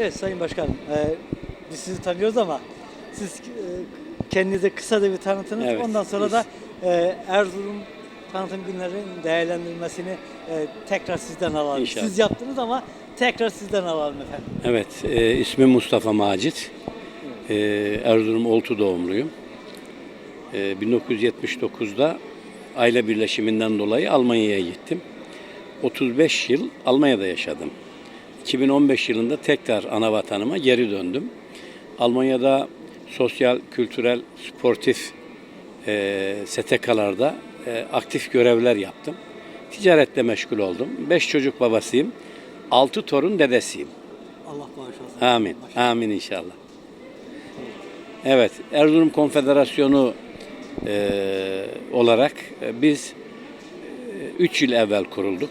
Evet Sayın Başkanım, e, biz sizi tanıyoruz ama siz e, kendinizi kısa da bir tanıtınız. Evet, Ondan sonra biz- da e, Erzurum tanıtım günlerinin değerlendirilmesini e, tekrar sizden alalım. İnşallah. Siz yaptınız ama tekrar sizden alalım efendim. Evet, e, ismim Mustafa Macit. E, Erzurum Oltu doğumluyum. E, 1979'da aile birleşiminden dolayı Almanya'ya gittim. 35 yıl Almanya'da yaşadım. 2015 yılında tekrar ana vatanıma geri döndüm. Almanya'da sosyal, kültürel, sportif e, STK'larda e, aktif görevler yaptım. Ticaretle meşgul oldum. 5 çocuk babasıyım. 6 torun dedesiyim. Allah bağışlasın. Amin. Amin inşallah. Evet, Erzurum Konfederasyonu e, olarak e, biz 3 yıl evvel kurulduk.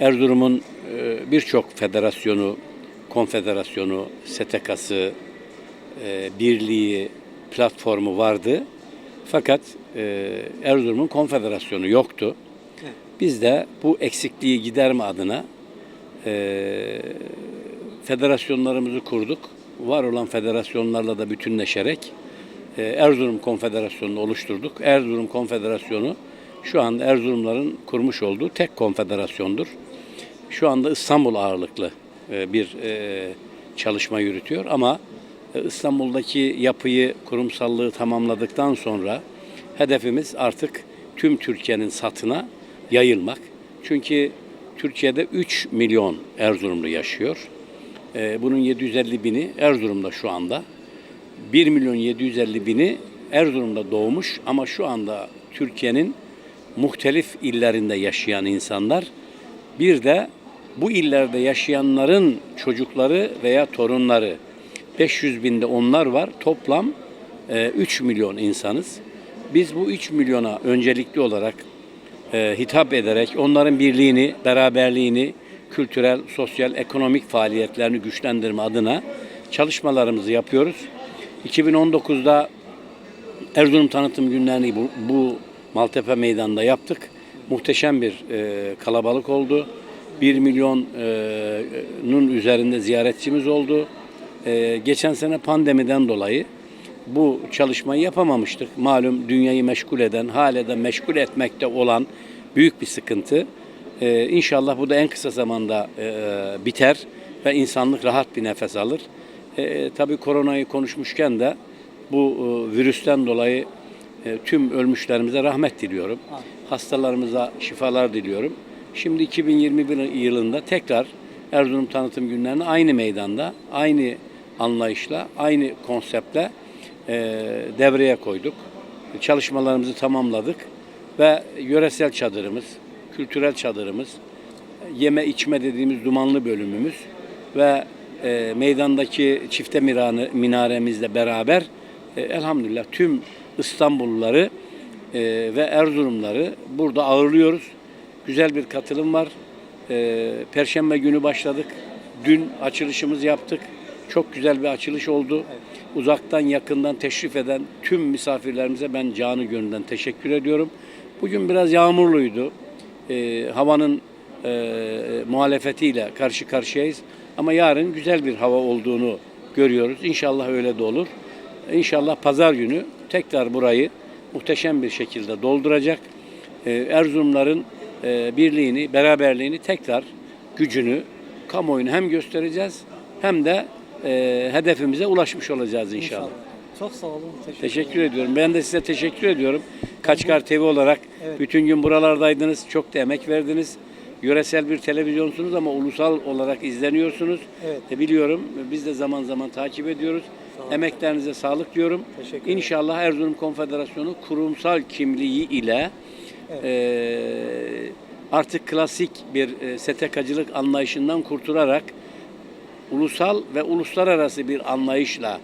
Erzurum'un e, birçok federasyonu, konfederasyonu, STK'sı, e, birliği, platformu vardı. Fakat e, Erzurum'un konfederasyonu yoktu. Biz de bu eksikliği giderme adına federasyonlarımızı kurduk. Var olan federasyonlarla da bütünleşerek Erzurum Konfederasyonu'nu oluşturduk. Erzurum Konfederasyonu şu anda Erzurumların kurmuş olduğu tek konfederasyondur. Şu anda İstanbul ağırlıklı e, bir e, çalışma yürütüyor ama e, İstanbul'daki yapıyı, kurumsallığı tamamladıktan sonra hedefimiz artık tüm Türkiye'nin satına yayılmak. Çünkü Türkiye'de 3 milyon Erzurumlu yaşıyor. Bunun 750 bini Erzurum'da şu anda. 1 milyon 750 bini Erzurum'da doğmuş ama şu anda Türkiye'nin muhtelif illerinde yaşayan insanlar. Bir de bu illerde yaşayanların çocukları veya torunları 500 binde onlar var. Toplam e, 3 milyon insanız. Biz bu 3 milyona öncelikli olarak e, hitap ederek onların birliğini, beraberliğini, kültürel, sosyal, ekonomik faaliyetlerini güçlendirme adına çalışmalarımızı yapıyoruz. 2019'da Erzurum Tanıtım Günlerini bu, bu Maltepe Meydanı'nda yaptık. Muhteşem bir e, kalabalık oldu. 1 milyonun üzerinde ziyaretçimiz oldu. E, geçen sene pandemiden dolayı bu çalışmayı yapamamıştık. Malum dünyayı meşgul eden, hala da meşgul etmekte olan büyük bir sıkıntı. Ee, inşallah bu da en kısa zamanda e, biter ve insanlık rahat bir nefes alır. E, tabii koronayı konuşmuşken de bu e, virüsten dolayı e, tüm ölmüşlerimize rahmet diliyorum. Hastalarımıza şifalar diliyorum. Şimdi 2021 yılında tekrar Erzurum Tanıtım Günlerini aynı meydanda, aynı anlayışla, aynı konseptle e, devreye koyduk. Çalışmalarımızı tamamladık ve yöresel çadırımız, kültürel çadırımız, yeme içme dediğimiz dumanlı bölümümüz ve e, meydandaki çifte miranı, minaremizle beraber e, elhamdülillah tüm İstanbulluları e, ve Erzurumları burada ağırlıyoruz. Güzel bir katılım var. E, Perşembe günü başladık. Dün açılışımızı yaptık. Çok güzel bir açılış oldu. Uzaktan yakından teşrif eden tüm misafirlerimize ben canı gönülden teşekkür ediyorum. Bugün biraz yağmurluydu. E, havanın e, muhalefetiyle karşı karşıyayız. Ama yarın güzel bir hava olduğunu görüyoruz. İnşallah öyle de olur. İnşallah pazar günü tekrar burayı muhteşem bir şekilde dolduracak. E, Erzurumların e, birliğini, beraberliğini tekrar gücünü kamuoyuna hem göstereceğiz hem de e, hedefimize ulaşmış olacağız inşallah. Çok sağ olun. Teşekkür, Teşekkür ederim. ediyorum. Ben de size teşekkür ediyorum. Kaçkar TV olarak Evet. bütün gün buralardaydınız. Çok da emek verdiniz. Yöresel bir televizyonsunuz ama ulusal olarak izleniyorsunuz. Evet. E, biliyorum. Biz de zaman zaman takip ediyoruz. Sağ. Emeklerinize sağlık diyorum. Teşekkür ederim. İnşallah Erzurum Konfederasyonu kurumsal kimliği ile Evet. e, artık klasik bir e, STK'cılık anlayışından kurtularak ulusal ve uluslararası bir anlayışla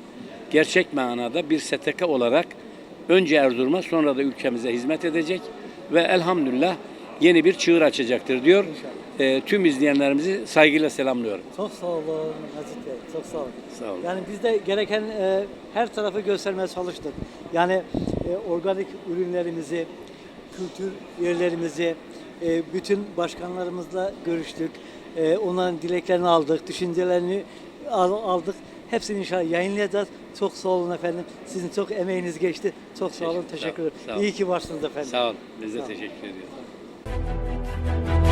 gerçek manada bir STK olarak önce Erzurum'a sonra da ülkemize hizmet edecek ve elhamdülillah yeni bir çığır açacaktır diyor. E, tüm izleyenlerimizi saygıyla selamlıyorum. Çok sağ olun Aziz Bey. Çok sağ olun. Sağ olun. Yani biz de gereken e, her tarafı göstermeye çalıştık. Yani e, organik ürünlerimizi, kültür yerlerimizi, e, bütün başkanlarımızla görüştük. E, onların dileklerini aldık, düşüncelerini al- aldık. Hepsini inşallah yayınlayacağız. Çok sağ olun efendim. Sizin çok emeğiniz geçti. Çok sağ olun. Teşekkür- ederim. İyi ki varsınız efendim. Sağ olun. Biz de teşekkür ediyoruz.